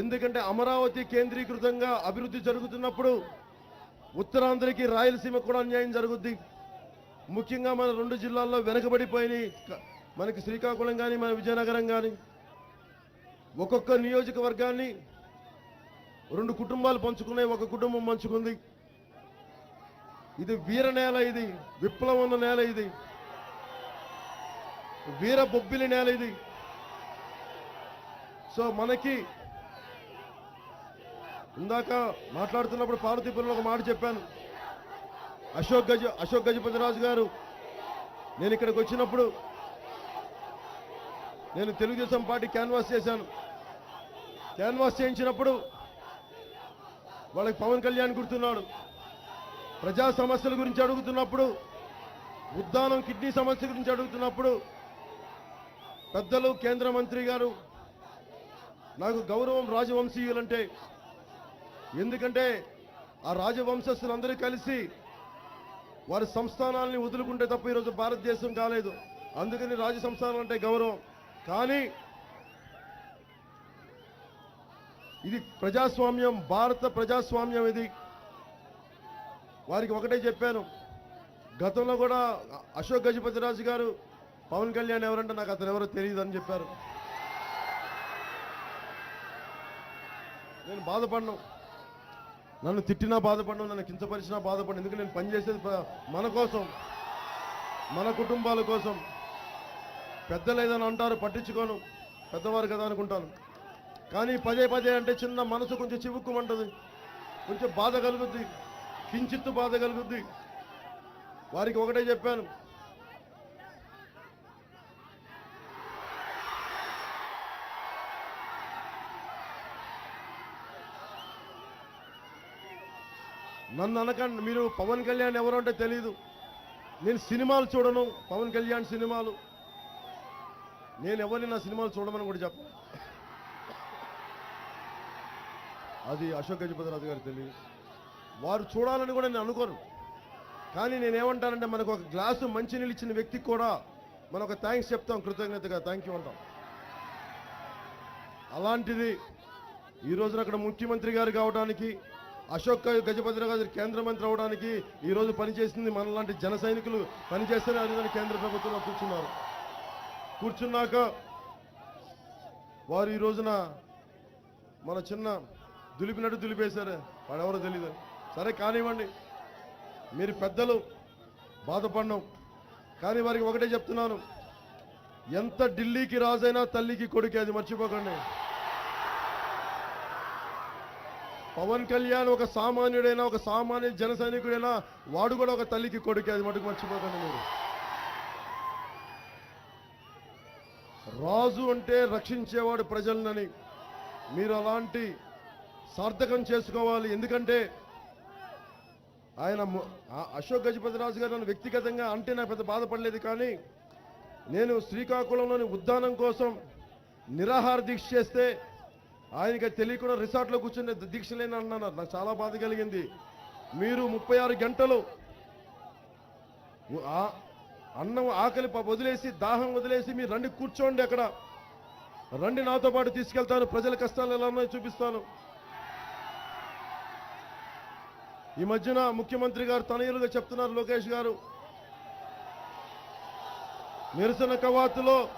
ఎందుకంటే అమరావతి కేంద్రీకృతంగా అభివృద్ధి జరుగుతున్నప్పుడు ఉత్తరాంధ్రకి రాయలసీమ కూడా అన్యాయం జరుగుద్ది. ముఖ్యంగా మన రెండు జిల్లాల్లో వెనకబడిపోయినాయి. మనకి శ్రీకాకుళం కానీ మన విజయనగరం కానీ ఒక్కొక్క నియోజకవర్గాన్ని రెండు కుటుంబాలు పంచుకున్నాయి. ఒక కుటుంబం పంచుకుంది. ఇది వీర నేల ఇది. విప్లవం ఉన్న నేల ఇది. వీర బొబ్బిలి నేల ఇది. సో మనకి ఇందాక మాట్లాడుతున్నప్పుడు పార్వతీపురంలో ఒక మాట చెప్పాను. అశోక్ గజ అశోక్ గజపతిరాజు గారు నేను ఇక్కడికి వచ్చినప్పుడు నేను తెలుగుదేశం పార్టీ క్యాన్వాస్ చేశాను. క్యాన్వాస్ చేయించినప్పుడు వాళ్ళకి పవన్ కళ్యాణ్ గుర్తున్నాడు. ప్రజా సమస్యల గురించి అడుగుతున్నప్పుడు ఉద్దానం కిడ్నీ సమస్య గురించి అడుగుతున్నప్పుడు పెద్దలు కేంద్ర మంత్రి గారు నాకు గౌరవం రాజవంశీయులంటే ఎందుకంటే ఆ రాజవంశస్థులందరూ కలిసి వారి సంస్థానాల్ని వదులుకుంటే తప్ప ఈరోజు భారతదేశం కాలేదు. అందుకని రాజ సంస్థానం అంటే గౌరవం. కానీ ఇది ప్రజాస్వామ్యం భారత ప్రజాస్వామ్యం ఇది. వారికి ఒకటే చెప్పాను. గతంలో కూడా అశోక్ గజపతిరాజు గారు పవన్ కళ్యాణ్ ఎవరంటే నాకు అతను ఎవరో తెలియదు అని చెప్పారు. నేను బాధపడ్డాను నన్ను తిట్టినా బాధపడను నన్ను కించపరిచినా బాధపడను. ఎందుకంటే నేను పనిచేసేది మన కోసం మన కుటుంబాల కోసం. పెద్దలు ఏదైనా అంటారు పట్టించుకోను. పెద్దవారు కదా అనుకుంటాను. కానీ పదే పదే అంటే చిన్న మనసు కొంచెం చివుక్కుమంటుంది. కొంచెం బాధ కలుగుద్ది. కించిత్తు బాధ కలుగుద్ది. వారికి ఒకటే చెప్పాను. నన్ను అనకండి మీరు పవన్ కళ్యాణ్ ఎవరు అంటే తెలియదు నేను సినిమాలు చూడను పవన్ కళ్యాణ్ సినిమాలు. నేను ఎవరిని నా సినిమాలు చూడమని కూడా చెప్పను. అది అశోక్ గజపతిరాజు గారు తెలియదు. వారు చూడాలని కూడా నేను అనుకోను. కానీ నేనేమంటానంటే మనకు ఒక గ్లాసు మంచినీళ్ళు ఇచ్చిన వ్యక్తికి కూడా మనం ఒక థ్యాంక్స్ చెప్తాం కృతజ్ఞతగా. థ్యాంక్ యూ అంటాం. అలాంటిది ఈ రోజున అక్కడ ముఖ్యమంత్రి గారు కావడానికి అశోక్ గజపతిరావు గారు కేంద్ర మంత్రి అవడానికి ఈ రోజు పనిచేసింది మనలాంటి జన సైనికులు పనిచేస్తేనే అదే కేంద్ర ప్రభుత్వంలో కూర్చున్నారు. కూర్చున్నాక వారు ఈ రోజున మన చిన్న దులిపినట్టు దులిపేశారు. వాడెవరో తెలియదు సరే కానివ్వండి. మీరు పెద్దలు బాధపడడం. కానీ వారికి ఒకటే చెప్తున్నాను. ఎంత ఢిల్లీకి రాజైనా తల్లికి కొడుకే అది మర్చిపోకండి. పవన్ కళ్యాణ్ ఒక సామాన్యుడైనా ఒక సామాన్య జన సైనికుడైనా వాడు కూడా ఒక తల్లికి కొడుకే అది మటుకు మర్చిపోకండి మీరు. రాజు అంటే రక్షించేవాడు ప్రజలనని మీరు అలాంటి సార్థకం చేసుకోవాలి. ఎందుకంటే ఆయన అశోక్ గజపతి అశోక్ గజపతిరాజు గారు నన్ను వ్యక్తిగతంగా అంటే నాకు పెద్ద బాధపడలేదు కానీ నేను శ్రీకాకుళంలోని ఉద్దానం కోసం నిరాహార దీక్ష చేస్తే ఆయనకి తెలియకుండా రిసార్ట్లో కూర్చుని దీక్ష లేని అన్నారు నాకు చాలా బాధ కలిగింది. మీరు ముప్పై ఆరు గంటలు అన్నం ఆకలి ప- వదిలేసి దాహం వదిలేసి మీరు రండి కూర్చోండి అక్కడ. రండి నాతో పాటు తీసుకెళ్తాను. ప్రజల కష్టాలు ఎలా ఉన్నాయో చూపిస్తాను. ఈ మధ్యన ముఖ్యమంత్రి గారు తనయులుగా చెప్తున్నారు లోకేష్ గారు. నిరసన కవాతులో